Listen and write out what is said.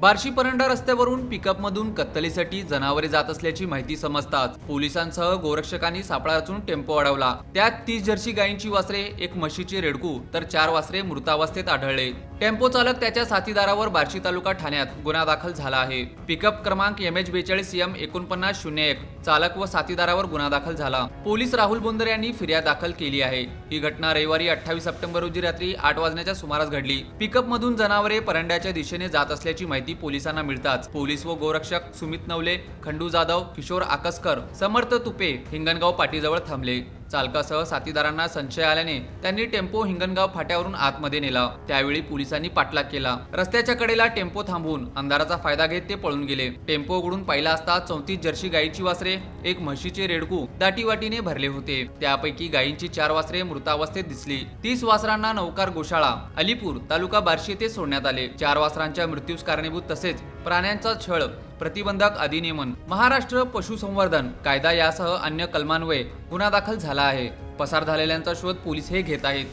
बार्शी परंडा रस्त्यावरून पिकअपमधून कत्तलीसाठी जनावरे जात असल्याची माहिती समजताच पोलिसांसह गोरक्षकांनी सापळा रचून टेम्पो अडवला. त्यात तीस जर्सी गायींची वासरे एक म्हशीचे रेडकू तर चार वासरे मृतावस्थेत आढळले. टेम्पो चालक त्याच्या साथीदारावर बार्शी तालुका ठाण्यात गुन्हा दाखल झाला आहे. पिकअप क्रमांक एम एच बेचाळीस एम एकोणपन्नास शून्य एक चालक व साथीदारावर गुन्हा दाखल झाला. पोलीस राहुल बोंदर यांनी फिर्याद दाखल केली आहे. ही घटना रविवारी अठ्ठावीस सप्टेंबर रोजी रात्री आठ वाजण्याच्या सुमारास घडली. पिकअप मधून जनावरे परंड्याच्या दिशेने जात असल्याची माहिती पोलिसांना मिळताच. पोलीस व गोरक्षक सुमित नवले खंडू जाधव किशोर आकसकर समर्थ तुपे हिंगणगाव पाटीजवळ थांबले. चालकासह साथीदारांना संशय आल्याने त्यांनी टेम्पो हिंगणगाव फाट्यावरून आतमध्ये नेला. त्यावेळी पोलिसांनी पाठलाग केला. रस्त्याच्या कडेला टेम्पो थांबवून अंधाराचा फायदा घेत ते पळून गेले. टेम्पो उघडून पाहिला असता चौतीस जर्सी गायीची वासरे एक म्हशीचे रेडकू दाटीवाटीने भरले होते. त्यापैकी गायींची चार वासरे मृतावस्थेत दिसली. तीस वासरांना नौकार गोशाळा अलीपूर तालुका बार्शी येथे सोडण्यात आले. चार वासरांच्या मृत्यूस कारणीभूत तसेच प्राण्यांचा छळ प्रतिबंधक अधिनियमन महाराष्ट्र पशुसंवर्धन कायदा यासह अन्य कलमान्वये गुन्हा दाखल झाला आहे. पसार झालेल्यांचा शोध पोलीस हे घेत आहेत.